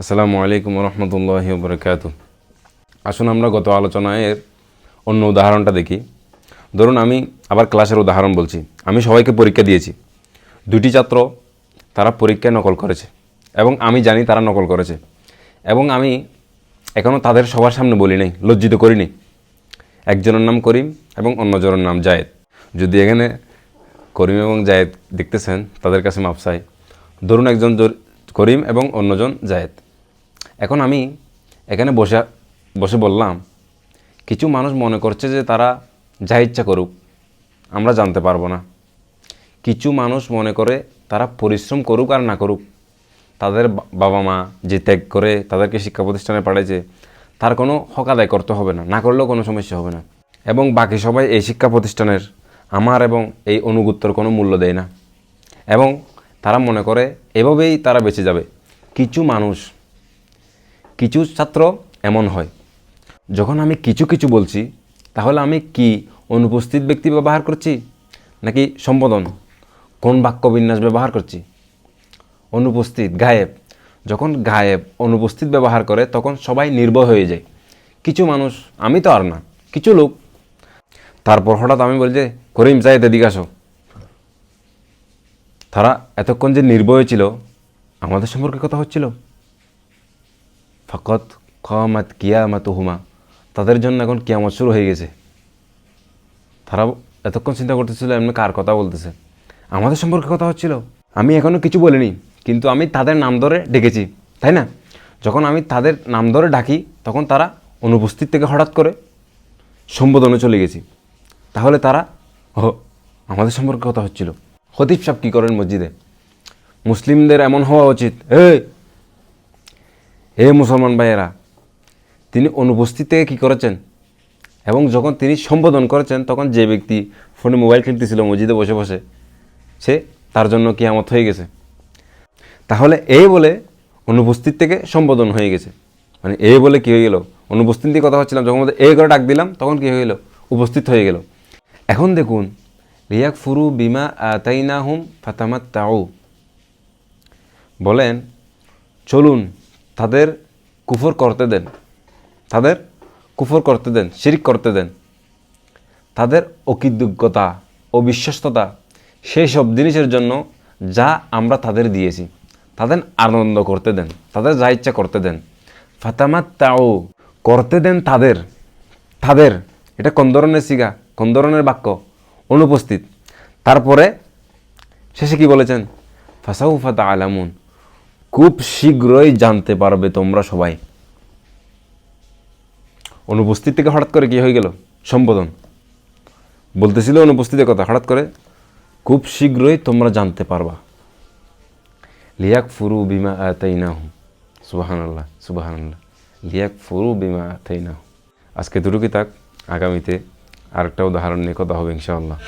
আসসালামু আলাইকুম রহমতুল্লাহি বরকাত আসুন আমরা গত আলোচনায় অন্য উদাহরণটা দেখি। ধরুন আমি আবার ক্লাসের উদাহরণ বলছি। আমি সবাইকে পরীক্ষা দিয়েছি। দুটি ছাত্র তারা পরীক্ষায় নকল করেছে এবং আমি জানি তারা নকল করেছে। এবং আমি এখনও তাদের সবার সামনে বলি নাই, লজ্জিত করিনি একজনের নাম করিম এবং অন্যজনের নাম জায়েদ। যদি এখানে করিম এবং জায়েদ দেখতেছেন, তাদের কাছে মাপ চাই। ধরুন একজন করিম এবং অন্যজন জায়েদ। এখন আমি এখানে বসে বসে বললাম, কিছু মানুষ মনে করছে যে তারা যা ইচ্ছা করুক, আমরা জানতে পারব না। কিছু মানুষ মনে করে তারা পরিশ্রম করুক আর না করুক, তাদের বাবা মা যে ত্যাগ করে তাদেরকে শিক্ষা প্রতিষ্ঠানে পাঠাইছে, তার কোনো হক আদায় করতে হবে না না করলেও কোনো সমস্যা হবে না। এবং বাকি সবাই এই শিক্ষা প্রতিষ্ঠানের আমার এবং এই অনুগুত্তর কোনো মূল্য দেয় না। এবং তারা মনে করে এভাবেই তারা বেঁচে যাবে। কিছু মানুষ কিছু ছাত্র এমন হয়। যখন আমি কিছু কিছু বলছি, তাহলে আমি কি অনুপস্থিত ব্যক্তি ব্যবহার করছি? নাকি সম্বোধন? কোন বাক্য বিন্যাস ব্যবহার করছি? অনুপস্থিত, গায়েব। যখন গায়েব অনুপস্থিত ব্যবহার করে, তখন সবাই নির্ভয় হয়ে যায়। কিছু মানুষ, আমি তো আর না, কিছু লোক। তারপর হঠাৎ আমি বলি যে, করিম চাই এদিকে তারা এতক্ষণ যে নির্ভয় ছিল, আমাদের সম্পর্কে কথা হচ্ছিল। ফকত খামাত কিয়ামাত হুমা তাদের জন্য এখন কিয়ামত শুরু হয়ে গেছে। তারা এতক্ষণ চিন্তা করতেছিল, এমনি কার কথা বলতেছে? আমাদের সম্পর্কে কথা হচ্ছিল। আমি এখনও কিছু বলিনি, কিন্তু আমি তাদের নাম ধরে ডেকেছি, তাই না? যখন আমি তাদের নাম ধরে ডাকি, তখন তারা অনুপস্থিত থেকে হঠাৎ করে সম্বোধনে চলে গেছি। তাহলে তারা ও আমাদের সম্পর্কে কথা হচ্ছিল। হতিফ সাহেব কী করেন মসজিদে? মুসলিমদের এমন হওয়া উচিত, এই হে মুসলমান ভাইয়েরা, তিনি অনুপস্থিত থেকে কী করেছেন? এবং যখন তিনি সম্বোধন করেছেন, তখন যে ব্যক্তি ফোনে মোবাইল খেলতেছিল, মসজিদে বসে বসে, সে তার জন্য কিয়ামত হয়ে গেছে। তাহলে এই বলে অনুপস্থিত থেকে সম্বোধন হয়ে গেছে। মানে এই বলে কী হয়ে গেল? অনুপস্থিত দিয়ে কথা হচ্ছিলাম, যখন এই করে ডাক দিলাম, তখন কী হয়ে গেল? উপস্থিত হয়ে গেল। এখন দেখুন রিয়াক ফুরু বিমা আতাইনা হুম ফাতামাত তাও বলেন, চলুন তাদের কুফর করতে দেন। তাদের কুফর করতে দেন, শিরিক করতে দেন। তাদের অকৃতজ্ঞতা, অবিশ্বস্ততা, সেই সব জিনিসের জন্য যা আমরা তাদের দিয়েছি, তাদের আনন্দ করতে দেন, তাদের যা ইচ্ছা করতে দেন। ফাতামাত তাও করতে দেন তাদের। তাদের, এটা কোন ধরনের সিগা বাক্য? অনুপস্থিত। তারপরে শেষে কি বলেছেন? ফাসাউ ফাতা আলামুন খুব শীঘ্রই জানতে পারবে তোমরা সবাই। অনুপস্থিত থেকে হঠাৎ করে কি হয়ে গেল? সম্বোধন। বলতেছিল অনুপস্থিতের কথা, হঠাৎ করে? খুব শীঘ্রই তোমরা জানতে পারবা। লিয়াক ফুরু বিমা আল্লাহ সুবাহান আল্লাহ লিয়াক ফুরু বিমা আতাইনাহু আজকে দুটো থাক আগামীতে আরেকটা উদাহরণ নিয়ে কথা হবে ইনশাআল্লাহ।